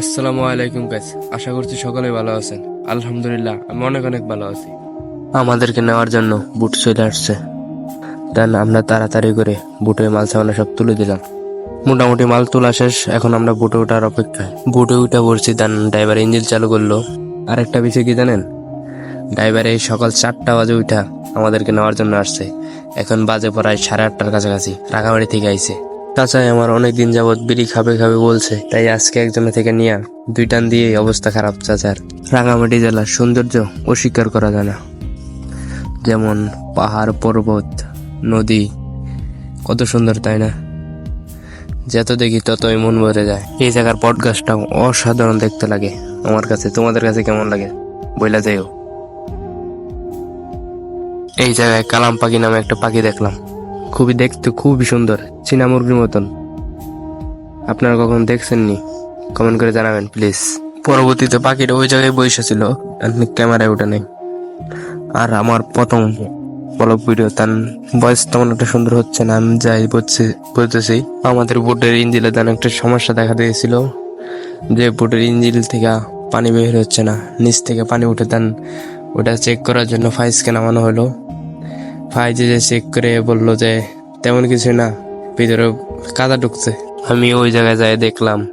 আসসালামু আলাইকুম গাইস আশা করছি সকলে ভালো আছেন। আলহামদুলিল্লাহ, আমি অনেক অনেক ভালো আছি। আমাদেরকে নেওয়ার জন্য বুট চলে আসছে। দেন আমরা তাড়াতাড়ি করে বুটে মাল সামানা সব তুলে দিলাম। মোটামুটি মাল তোলা শেষ, এখন আমরা বুটে ওঠার অপেক্ষায়। বুটে উঠে পড়ছি, দেন ড্রাইভার ইঞ্জিন চালু করল। আরেকটা বিষয় কি জানেন? ড্রাইভার এই সকাল চারটা বাজে উঠা আমাদেরকে নেওয়ার জন্য আসছে। এখন বাজে পড়ায় সাড়ে আটটার কাছাকাছি, রাঙামাটি থেকে আইছে। চাচাই আমার অনেক দিন যাবত বিড়ি খাবে খাবে বলছে, তাই আজকে একজনের থেকে নিয়ে দুই টান দিয়ে অবস্থা খারাপ চাচার। রাঙামাটি জেলার সৌন্দর্য অস্বীকার করা যায় না। যেমন পাহাড়, পর্বত, নদী, কত সুন্দর, তাই না? যত দেখি ততই মন ভরে যায়। এই জায়গার গাছটাও অসাধারণ দেখতে লাগে। আমার কাছে, তোমাদের কাছে কেমন লাগে? বইলা যাইও। এই জায়গায় কালাম পাখি নামে একটা পাখি দেখলাম। খুবই দেখতে খুবই সুন্দর চীনা মুরগির মতন। আপনারা কখন দেখছেননি? কমেন্ট করে জানাবেন, প্লিজ। পরবর্তীতে পাখিটা ওই জায়গায় বসে ছিল ক্যামেরায় ওঠে নেই। আর আমার প্রথম ব্লগ ভিডিও তার ভয়েস তেমন একটা সুন্দর হচ্ছে না, আমি যাই বলছি, বলতেছি, আমাদের বোটের ইঞ্জিলে তেমন একটা সমস্যা দেখা দিয়েছিল, যে বোটের ইঞ্জিল থেকে পানি বের হচ্ছে না, নিচ থেকে পানি উঠে দেন, ওটা চেক করার জন্য ফাইজকে নামানো হলো। ফাইজে চেক করে বলল যে তেমন কিছু না, ভিতরে কাদা ঢুকছে। আমি ওই জায়গায় যাই দেখলাম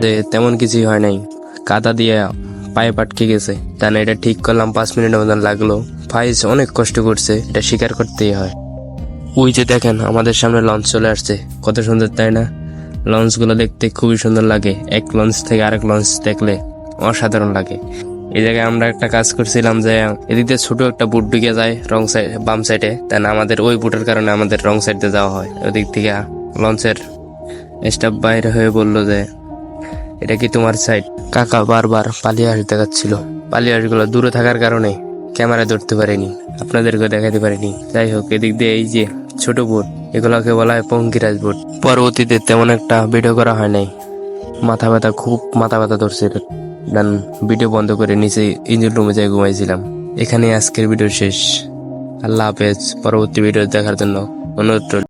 যে তেমন কিছুই হয় নাই। কাদা দিয়ে পায়ে পাটকে গেছে। তাই এটা ঠিক করলাম, পাঁচ মিনিটের মতন লাগল। ফাইজ অনেক কষ্ট করছে, এটা স্বীকার করতেই হয়। ওই যে দেখেন, আমাদের সামনে লঞ্চ চলে আসছে। কত সুন্দর, তাই না? লঞ্চগুলো দেখতে খুবই সুন্দর লাগে। এক লঞ্চ থেকে আরেক লঞ্চ দেখলে অসাধারণ লাগে। এই জায়গায় আমরা একটা কাজ করছিলাম যে এদিক ছোট একটা বুট ঢুকে যায় রং সাইড বাম সাইডে তাই আমাদের ওই বুটের কারণে আমাদের রং সাইড যাওয়া হয়। ওদিক থেকে লঞ্চের স্টাফ বাইরে হয়ে বলল যে, এটা কি তোমার সাইড কাকা বারবার পালিয়ে হাঁস দেখাচ্ছিল পালিয়ে হাঁসগুলো দূরে থাকার কারণে ক্যামেরা ধরতে পারিনি আপনাদেরকে দেখাতে পারিনি। যাই হোক, এদিক দিয়ে এই যে ছোট বোট, এগুলোকে বলা হয় পঙ্কিরাজ বোট। পরবর্তীতে তেমন একটা ভিডিও করা হয় নাই। মাথা ব্যথা, খুব মাথা ব্যথা ধরছে দেন ভিডিও বন্ধ করে নিচে ইঞ্জিন রুমে যাই ঘুমাইছিলাম এখানে আজকের ভিডিও শেষ আল্লাহ হাফেজ, পরবর্তী ভিডিও দেখার জন্য অনুরোধ।